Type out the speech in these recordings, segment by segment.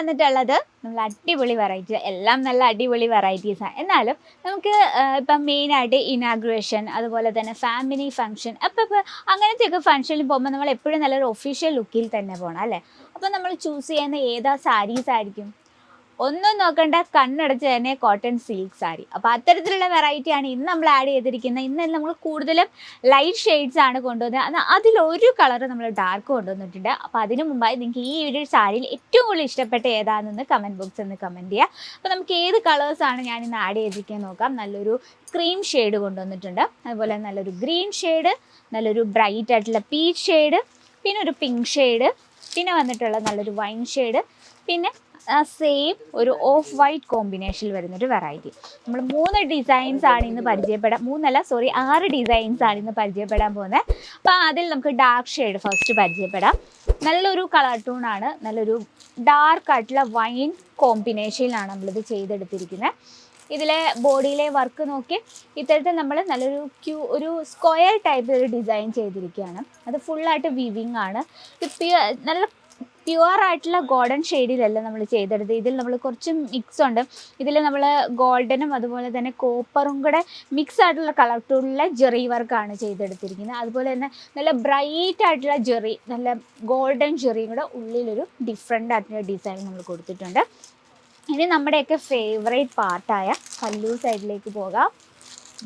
വന്നിട്ടുള്ളത് നമ്മൾ അടിപൊളി വെറൈറ്റി എല്ലാം നല്ല അടിപൊളി വെറൈറ്റീസാണ് എന്നാലും നമുക്ക് ഇപ്പം മെയിനായിട്ട് ഇനാഗ്രേഷൻ അതുപോലെ തന്നെ ഫാമിലി ഫംഗ്ഷൻ അപ്പം ഇപ്പം അങ്ങനത്തെയൊക്കെ ഫംഗ്ഷനിൽ പോകുമ്പോൾ നമ്മൾ എപ്പോഴും നല്ലൊരു ഒഫീഷ്യൽ ലുക്കിൽ തന്നെ പോകണം അല്ലേ? അപ്പം നമ്മൾ ചൂസ് ചെയ്യുന്ന ഏതാ സാരീസ് ആയിരിക്കും? ഒന്നും നോക്കണ്ട കണ്ണടച്ച് തന്നെ കോട്ടൺ സിൽക്ക് സാരി അപ്പോൾ അത്തരത്തിലുള്ള വെറൈറ്റി ആണ് ഇന്ന് നമ്മൾ ആഡ് ചെയ്തിരിക്കുന്നത്. ഇന്ന് നമ്മൾ കൂടുതലും ലൈറ്റ് ഷെയ്ഡ്സ് ആണ് കൊണ്ടുവന്നത്. അതിലൊരു കളർ നമ്മൾ ഡാർക്ക് കൊണ്ടുവന്നിട്ടുണ്ട്. അപ്പോൾ അതിനു മുമ്പായി നിങ്ങൾക്ക് ഈ ഒരു സാരിയിൽ ഏറ്റവും കൂടുതൽ ഇഷ്ടപ്പെട്ട ഏതാണെന്ന് കമന്റ് ബോക്സിൽ നിന്ന് കമന്റ് ചെയ്യുക. അപ്പോൾ നമുക്ക് ഏത് കളേഴ്സ് ആണ് ഞാൻ ഇന്ന് ആഡ് ചെയ്തിരിക്കുന്നത് നോക്കാം. നല്ലൊരു ക്രീം ഷെയ്ഡ് കൊണ്ടുവന്നിട്ടുണ്ട്. അതുപോലെ നല്ലൊരു ഗ്രീൻ ഷെയ്ഡ് നല്ലൊരു ബ്രൈറ്റ് ആയിട്ടുള്ള പീച്ച് ഷെയ്ഡ് പിന്നെ ഒരു പിങ്ക് ഷെയ്ഡ് പിന്നെ വന്നിട്ടുള്ള നല്ലൊരു വൈൻ ഷെയ്ഡ് പിന്നെ സെയിം ഒരു ഓഫ് വൈറ്റ് കോമ്പിനേഷനിൽ വരുന്നൊരു വെറൈറ്റി നമ്മൾ മൂന്ന് ഡിസൈൻസ് ആണ് ഇന്ന് പരിചയപ്പെടാൻ മൂന്നല്ല സോറി ആറ് ഡിസൈൻസ് ആണ് ഇന്ന് പരിചയപ്പെടാൻ പോകുന്നത്. അപ്പോൾ അതിൽ നമുക്ക് ഡാർക്ക് ഷെയ്ഡ് ഫസ്റ്റ് പരിചയപ്പെടാം. നല്ലൊരു കളർ ടൂൺ ആണ് നല്ലൊരു ഡാർക്ക് ആയിട്ടുള്ള വൈൻ കോമ്പിനേഷനിലാണ് നമ്മളിത് ചെയ്തെടുത്തിരിക്കുന്നത്. ഇതിലെ ബോഡിയിലെ വർക്ക് നോക്കി ഇത്തരത്തിൽ നമ്മൾ നല്ലൊരു ക്യൂ ഒരു സ്ക്വയർ ടൈപ്പ് ഒരു ഡിസൈൻ ചെയ്തിരിക്കുകയാണ്. അത് ഫുള്ളായിട്ട് വിവിങ് ആണ്. പ്യുവർ നല്ല പ്യുവർ ആയിട്ടുള്ള ഗോൾഡൻ ഷെയ്ഡിലല്ല നമ്മൾ ചെയ്തെടുത്തത്. ഇതിൽ നമ്മൾ കുറച്ച് മിക്സ് ഉണ്ട്. ഇതിൽ നമ്മൾ ഗോൾഡനും അതുപോലെ തന്നെ കോപ്പറും കൂടെ മിക്സ് ആയിട്ടുള്ള കളർ ടൂണിലെ ജെറി വർക്കാണ് ചെയ്തെടുത്തിരിക്കുന്നത്. അതുപോലെ തന്നെ നല്ല ബ്രൈറ്റ് ആയിട്ടുള്ള ജെറി നല്ല ഗോൾഡൻ ജെറിയും കൂടെ ഉള്ളിലൊരു ഡിഫറെന്റ് ആയിട്ടുള്ള ഡിസൈൻ നമ്മൾ കൊടുത്തിട്ടുണ്ട്. ഇനി നമ്മുടെയൊക്കെ ഫേവറേറ്റ് പാർട്ടായ കല്ലൂർ സൈഡിലേക്ക് പോകാം.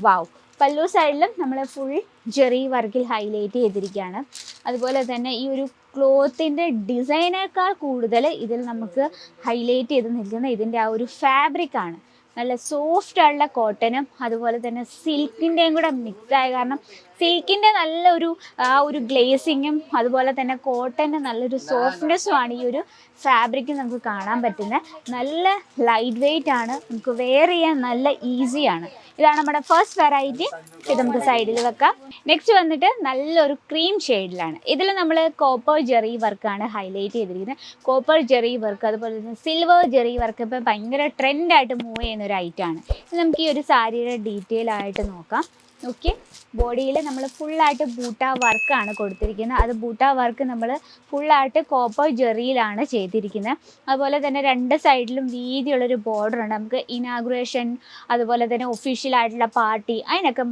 വാവ് പല്ലു സൈഡിലും നമ്മൾ ഫുൾ ജെറി വർക്കിൽ ഹൈലൈറ്റ് ചെയ്തിരിക്കുകയാണ്. അതുപോലെ തന്നെ ഈ ഒരു ക്ലോത്തിന്റെ ഡിസൈനേക്കാൾ കൂടുതൽ ഇതിൽ നമുക്ക് ഹൈലൈറ്റ് ചെയ്ത് നിൽക്കുന്ന ഇതിന്റെ ആ ഒരു ഫാബ്രിക് ആണ്. നല്ല സോഫ്റ്റ് ആയിട്ടുള്ള കോട്ടനും അതുപോലെ തന്നെ സിൽക്കിന്റെയും കൂടെ മിക്സ് ആയ കാരണം സിൽക്കിന്റെ നല്ലൊരു ആ ഒരു ഗ്ലേസിങ്ങും അതുപോലെ തന്നെ കോട്ടന്റെ നല്ലൊരു സോഫ്റ്റ്നെസ്സും ആണ് ഈ ഒരു ഫാബ്രിക് നമുക്ക് കാണാൻ പറ്റുന്നത്. നല്ല ലൈറ്റ് വെയിറ്റ് ആണ് നമുക്ക് വെയർ ചെയ്യാൻ നല്ല ഈസിയാണ് ഇതാണ് നമ്മുടെ ഫസ്റ്റ് വെറൈറ്റി ഇത് നമുക്ക് സൈഡിൽ വെക്കാം. നെക്സ്റ്റ് വന്നിട്ട് നല്ലൊരു ക്രീം ഷെയ്ഡിലാണ് ഇതിൽ നമ്മൾ കോപ്പർ ജെറി വർക്കാണ് ഹൈലൈറ്റ് ചെയ്തിരിക്കുന്നത്. കോപ്പർ ജെറി വർക്ക് അതുപോലെ തന്നെ സിൽവർ ജെറി വർക്ക് ഇപ്പോൾ ഭയങ്കര ട്രെൻഡായിട്ട് മൂവ് ചെയ്യുന്ന ഒരു ഐറ്റമാണ് നമുക്ക് ഈ ഒരു സാരിയുടെ ഡീറ്റെയിൽ ആയിട്ട് നോക്കാം. ഓക്കെ ബോഡിയിൽ നമ്മൾ ഫുള്ളായിട്ട് ബൂട്ട വർക്കാണ് കൊടുത്തിരിക്കുന്നത്. അത് ബൂട്ട വർക്ക് നമ്മൾ ഫുള്ളായിട്ട് കോപ്പർ ജെറിയിലാണ് ചെയ്തിരിക്കുന്നത്. അതുപോലെ തന്നെ രണ്ട് സൈഡിലും വീതിയുള്ളൊരു ബോർഡർ ഉണ്ട്. നമുക്ക് ഇനാഗുറേഷൻ അതുപോലെ തന്നെ ഒഫീഷ്യൽ ആയിട്ടുള്ള പാർട്ടി അതിനൊക്കെ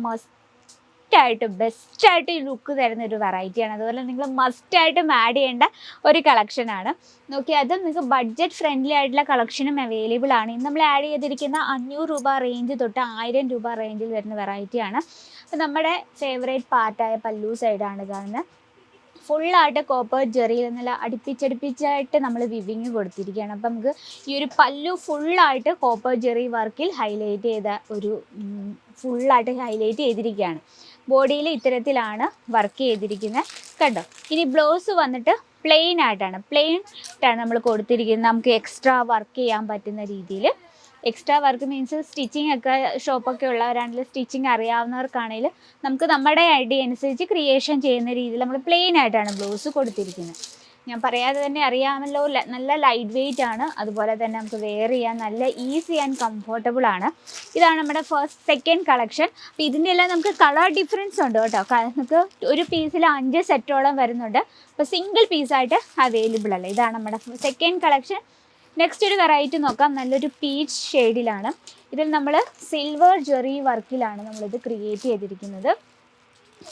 മസ്റ്റായിട്ട് ഈ ലുക്ക് തരുന്ന ഒരു വെറൈറ്റിയാണ് അതുപോലെ നിങ്ങൾ മസ്റ്റ് ആയിട്ടും ആഡ് ചെയ്യേണ്ട ഒരു കളക്ഷനാണ് നോക്കി അത് നിങ്ങൾക്ക് ബഡ്ജറ്റ് ഫ്രണ്ട്ലി ആയിട്ടുള്ള കളക്ഷനും അവൈലബിൾ ആണ്. ഇന്ന് നമ്മൾ ആഡ് ചെയ്തിരിക്കുന്ന അഞ്ഞൂറ് രൂപ റേഞ്ച് തൊട്ട് ആയിരം രൂപ റേഞ്ചിൽ വരുന്ന വെറൈറ്റിയാണ് അപ്പോൾ നമ്മുടെ ഫേവറേറ്റ് പാർട്ടായ പല്ലു സൈഡാണ് കാണുന്നത് ഫുള്ളായിട്ട് കോപ്പർ ജെറിയിൽ നല്ല അടുപ്പിച്ചടുപ്പിച്ചായിട്ട് നമ്മൾ വിവിങ് കൊടുത്തിരിക്കുകയാണ്. അപ്പം നമുക്ക് ഈ ഒരു പല്ലു ഫുള്ളായിട്ട് കോപ്പർ ജെറി വർക്കിൽ ഹൈലൈറ്റ് ചെയ്ത ഒരു ഫുള്ളായിട്ട് ഹൈലൈറ്റ് ചെയ്തിരിക്കുകയാണ്. ബോഡിയിൽ ഇത്തരത്തിലാണ് വർക്ക് ചെയ്തിരിക്കുന്നത് കണ്ടോ? ഇനി ബ്ലൗസ് വന്നിട്ട് പ്ലെയിൻ ആയിട്ടാണ്. പ്ലെയിൻ ആയിട്ടാണ് നമ്മൾ കൊടുത്തിരിക്കുന്നത്. നമുക്ക് എക്സ്ട്രാ വർക്ക് ചെയ്യാൻ പറ്റുന്ന രീതിയിൽ എക്സ്ട്രാ വർക്ക് മീൻസ് സ്റ്റിച്ചിങ് ഒക്കെ ഷോപ്പൊക്കെ ഉള്ളവരാണെങ്കിൽ സ്റ്റിച്ചിങ് അറിയാവുന്നവർക്കാണെങ്കിൽ നമുക്ക് നമ്മുടെ ഐഡിയ അനുസരിച്ച് ക്രിയേഷൻ ചെയ്യുന്ന രീതിയിൽ നമ്മൾ പ്ലെയിൻ ആയിട്ടാണ് ബ്ലൗസ് കൊടുത്തിരിക്കുന്നത് ഞാൻ പറയാതെ തന്നെ അറിയാമല്ലോ നല്ല ലൈറ്റ് വെയിറ്റ് ആണ്. അതുപോലെ തന്നെ നമുക്ക് വെയർ ചെയ്യാൻ നല്ല ഈസി ആൻഡ് കംഫർട്ടബിൾ ആണ്. ഇതാണ് നമ്മുടെ ഫസ്റ്റ് സെക്കൻഡ് കളക്ഷൻ അപ്പോൾ ഇതിന്റെ എല്ലാം നമുക്ക് കളർ ഡിഫറൻസ് ഉണ്ട് കേട്ടോ. നമുക്ക് ഒരു പീസിൽ അഞ്ച് സെറ്റോളം വരുന്നുണ്ട്. അപ്പോൾ സിംഗിൾ പീസായിട്ട് അവൈലബിൾ അല്ല? ഇതാണ് നമ്മുടെ സെക്കൻഡ് കളക്ഷൻ നെക്സ്റ്റ് ഒരു വെറൈറ്റി നോക്കാം. നല്ലൊരു പീച്ച് ഷെയ്ഡിലാണ് ഇതിൽ നമ്മൾ സിൽവർ ജെറി വർക്കിലാണ് നമ്മളിത് ക്രിയേറ്റ് ചെയ്തിരിക്കുന്നത്.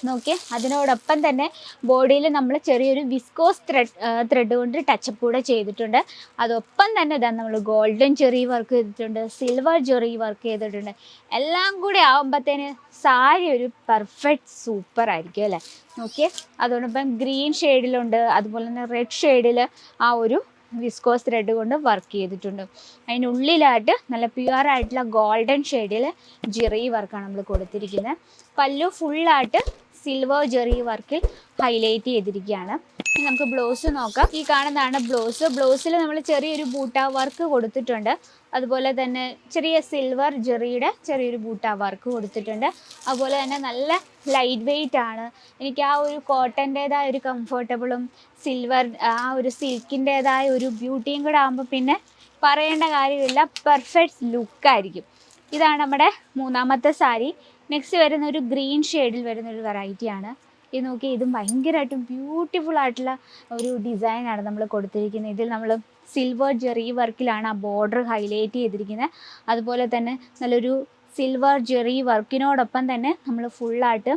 നോക്കിയേ അതിനോടൊപ്പം തന്നെ ബോഡിയിൽ നമ്മൾ ചെറിയൊരു വിസ്കോസ് ത്രെഡ് ത്രെഡ് കൊണ്ട് ടച്ചപ്പ് കൂടെ ചെയ്തിട്ടുണ്ട്. അതൊപ്പം തന്നെ ഇതാ നമ്മൾ ഗോൾഡൻ ചെറി വർക്ക് ചെയ്തിട്ടുണ്ട് സിൽവർ ചെറി വർക്ക് ചെയ്തിട്ടുണ്ട്. എല്ലാം കൂടി ആകുമ്പോഴത്തേന് സാരി ഒരു പെർഫെക്റ്റ് സൂപ്പർ ആയിരിക്കും അല്ലേ? നോക്കിയേ അതോടൊപ്പം ഗ്രീൻ ഷെയ്ഡിലുണ്ട് അതുപോലെ തന്നെ റെഡ് ഷെയ്ഡിൽ ആ ഒരു വിസ്കോസ് ത്രെഡ് കൊണ്ട് വർക്ക് ചെയ്തിട്ടുണ്ട്. അതിനുള്ളിലായിട്ട് നല്ല പ്യുവർ ആയിട്ടുള്ള ഗോൾഡൻ ഷെയ്ഡിൽ ജെറി വർക്കാണ് നമ്മൾ കൊടുത്തിരിക്കുന്നത് പല്ലു ഫുള്ളായിട്ട് സിൽവർ ജെറി വർക്കിൽ ഹൈലൈറ്റ് ചെയ്തിരിക്കുകയാണ്. ഇനി നമുക്ക് ബ്ലൗസ് നോക്കാം. ഈ കാണുന്നതാണ് ബ്ലൗസ് ബ്ലൗസിൽ നമ്മൾ ചെറിയൊരു ബൂട്ട വർക്ക് കൊടുത്തിട്ടുണ്ട്. അതുപോലെ തന്നെ ചെറിയ സിൽവർ ജെറിയുടെ ചെറിയൊരു ബൂട്ട വർക്ക് കൊടുത്തിട്ടുണ്ട്. അതുപോലെ തന്നെ നല്ല ലൈറ്റ് വെയിറ്റ് ആണ്. എനിക്ക് ആ ഒരു കോട്ടന്റേതായ ഒരു കംഫർട്ടബിളും സിൽവർ ആ ഒരു സിൽക്കിന്റേതായ ഒരു ബ്യൂട്ടിയും കൂടെ ആകുമ്പോൾ പിന്നെ പറയേണ്ട കാര്യമില്ല. പെർഫെക്റ്റ് ലുക്കായിരിക്കും ഇതാണ് നമ്മുടെ മൂന്നാമത്തെ സാരി. നെക്സ്റ്റ് വരുന്ന ഒരു ഗ്രീൻ ഷെയ്ഡിൽ വരുന്ന ഒരു വെറൈറ്റിയാണ് ഇത് നോക്കി ഇതും ഭയങ്കരമായിട്ടും ബ്യൂട്ടിഫുൾ ആയിട്ടുള്ള ഒരു ഡിസൈനാണ് നമ്മൾ കൊടുത്തിരിക്കുന്നത്. ഇതിൽ നമ്മൾ സിൽവർ ജെറി വർക്കിലാണ് ആ ബോർഡർ ഹൈലൈറ്റ് ചെയ്തിരിക്കുന്നത്. അതുപോലെ തന്നെ നല്ലൊരു സിൽവർ ജെറി വർക്കിനോടൊപ്പം തന്നെ നമ്മൾ ഫുള്ളായിട്ട്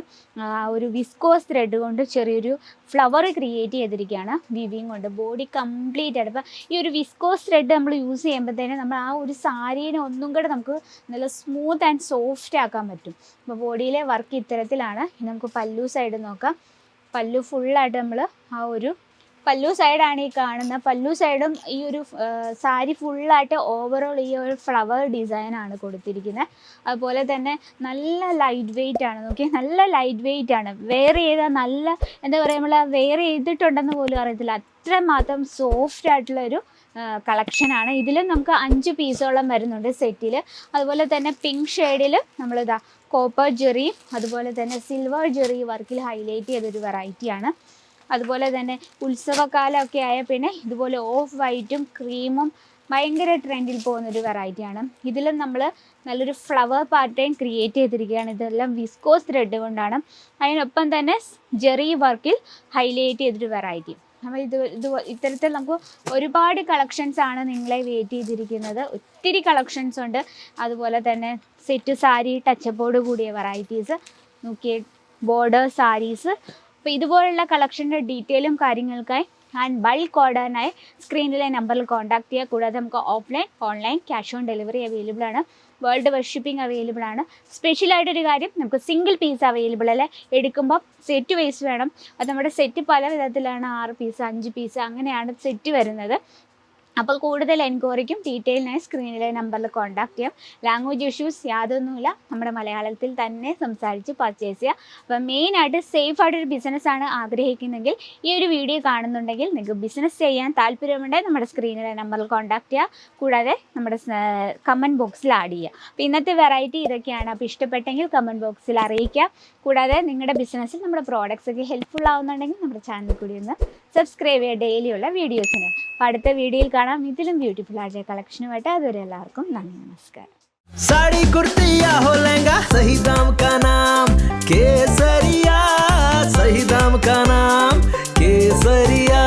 ഒരു വിസ്കോസ് ത്രെഡ് കൊണ്ട് ചെറിയൊരു ഫ്ലവർ ക്രിയേറ്റ് ചെയ്തിരിക്കുകയാണ് വിവിങ് കൊണ്ട്. ബോഡി കംപ്ലീറ്റ് ആയിട്ട്. അപ്പോൾ ഈ ഒരു വിസ്കോസ് ത്രെഡ് നമ്മൾ യൂസ് ചെയ്യുമ്പോഴത്തേനും നമ്മൾ ആ ഒരു സാരീനെ ഒന്നും കൂടെ നമുക്ക് നല്ല സ്മൂത്ത് ആൻഡ് സോഫ്റ്റ് ആക്കാൻ പറ്റും. അപ്പോൾ ബോഡിയിലെ വർക്ക് ഇത്തരത്തിലാണ്. നമുക്ക് പല്ലു സൈഡ് നോക്കാം. പല്ലു ഫുള്ളായിട്ട് നമ്മൾ ആ ഒരു പല്ലു സൈഡാണ് ഈ കാണുന്നത് പല്ലു സൈഡും ഈ ഒരു സാരി ഫുള്ളായിട്ട് ഓവറോൾ ഈ ഒരു ഫ്ലവർ ഡിസൈൻ ആണ് കൊടുത്തിരിക്കുന്നത്. അതുപോലെ തന്നെ നല്ല ലൈറ്റ് വെയിറ്റ് ആണ്. നോക്കി നല്ല ലൈറ്റ് വെയിറ്റ് ആണ്. വെയർ ചെയ്താൽ നല്ല എന്താ പറയുക നമ്മൾ വെയർ ചെയ്തിട്ടുണ്ടെന്ന് പോലും അറിയത്തില്ല. അത്രമാത്രം സോഫ്റ്റ് ആയിട്ടുള്ള ഒരു കളക്ഷനാണ് ഇതിലും നമുക്ക് അഞ്ച് പീസോളം വരുന്നുണ്ട് സെറ്റിൽ അതുപോലെ തന്നെ പിങ്ക് ഷെയ്ഡിൽ നമ്മളിതാ കോപ്പർ ജെറിയും അതുപോലെ തന്നെ സിൽവർ ജെറി വർക്കിൽ ഹൈലൈറ്റ് ചെയ്തൊരു വെറൈറ്റിയാണ് അതുപോലെ തന്നെ ഉത്സവകാലമൊക്കെ ആയ പിന്നെ ഇതുപോലെ ഓഫ് വൈറ്റും ക്രീമും ഭയങ്കര ട്രെൻഡിൽ പോകുന്ന ഒരു വെറൈറ്റിയാണ് ഇതിലും നമ്മൾ നല്ലൊരു ഫ്ലവർ പാറ്റേൺ ക്രിയേറ്റ് ചെയ്തിരിക്കുകയാണ്. ഇതെല്ലാം വിസ്കോസ് ത്രെഡ് കൊണ്ടാണ്. അതിനൊപ്പം തന്നെ ജെറി വർക്കിൽ ഹൈലൈറ്റ് ചെയ്തൊരു വെറൈറ്റി നമ്മൾ ഇത് ഇത് ഇത്തരത്തിൽ നമുക്ക് ഒരുപാട് കളക്ഷൻസ് ആണ് നിങ്ങളെ വെയിറ്റ് ചെയ്തിരിക്കുന്നത്. ഒത്തിരി കളക്ഷൻസ് ഉണ്ട്. അതുപോലെ തന്നെ സെറ്റ് സാരി ടച്ചപ്പോട് കൂടിയ വെറൈറ്റീസ് നോക്കിയ ബോർഡർ സാരീസ് അപ്പോൾ ഇതുപോലുള്ള കളക്ഷന്റെ ഡീറ്റെയിലും കാര്യങ്ങൾക്കായി ആൻഡ് ബൾക്ക് ഓർഡറിനായി സ്ക്രീനിലെ നമ്പറിൽ കോൺടാക്ട് ചെയ്യുക. കൂടാതെ നമുക്ക് offline online cash on delivery available ആണ്. വേൾഡ് വർഷിപ്പിംഗ് ഷിപ്പിംഗ് അവൈലബിൾ ആണ്. സ്പെഷ്യൽ സ്പെഷ്യലായിട്ടൊരു കാര്യം നമുക്ക് സിംഗിൾ പീസ് അവൈലബിൾ അല്ലേ? എടുക്കുമ്പോൾ സെറ്റ് വൈസ് വേണം. അത് നമ്മുടെ സെറ്റ് പല വിധത്തിലാണ് ആറ് പീസ് അഞ്ച് പീസ് അങ്ങനെയാണ് സെറ്റ് വരുന്നത്. അപ്പോൾ കൂടുതൽ എൻക്വയറിക്കും ഡീറ്റെയിലിനായി സ്ക്രീനിലെ നമ്പറിൽ കോൺടാക്ട് ചെയ്യാം. ലാംഗ്വേജ് ഇഷ്യൂസ് യാതൊന്നുമില്ല. നമ്മുടെ മലയാളത്തിൽ തന്നെ സംസാരിച്ച് പർച്ചേസ് ചെയ്യാം. അപ്പം മെയിനായിട്ട് സേഫ് ആയിട്ടൊരു ബിസിനസ്സാണ് ആഗ്രഹിക്കുന്നെങ്കിൽ ഈ ഒരു വീഡിയോ കാണുന്നുണ്ടെങ്കിൽ നിങ്ങൾക്ക് ബിസിനസ് ചെയ്യാൻ താല്പര്യമുണ്ടെങ്കിൽ നമ്മുടെ സ്ക്രീനിലെ നമ്പറിൽ കോൺടാക്ട് ചെയ്യുക കൂടാതെ നമ്മുടെ കമന്റ് ബോക്സിൽ ആഡ് ചെയ്യുക അപ്പോൾ ഇന്നത്തെ വെറൈറ്റി ഇതൊക്കെയാണ്. അപ്പോൾ ഇഷ്ടപ്പെട്ടെങ്കിൽ കമന്റ് ബോക്സിൽ അറിയിക്കുക കൂടാതെ നിങ്ങളുടെ ബിസിനസ്സിൽ നമ്മുടെ പ്രോഡക്റ്റ്സ് ഒക്കെ ഹെൽപ്ഫുൾ ആവുന്നുണ്ടെങ്കിൽ നമ്മുടെ ചാനൽ കൂടി ഒന്ന് സബ്സ്ക്രൈബ് ചെയ്യുക ഡെയിലിയുള്ള വീഡിയോസിന് അപ്പോൾ അടുത്ത വീഡിയോയിൽ കാണാം. ഇതിലും ബ്യൂട്ടിഫുൾ ആയിട്ടുള്ള കളക്ഷനുമായിട്ട് അതുവരെ എല്ലാവർക്കും നന്ദി നമസ്കാരം साड़ी कुर्ती या हो लहंगा सही दाम का नाम केसरिया सही दाम का नाम केसरिया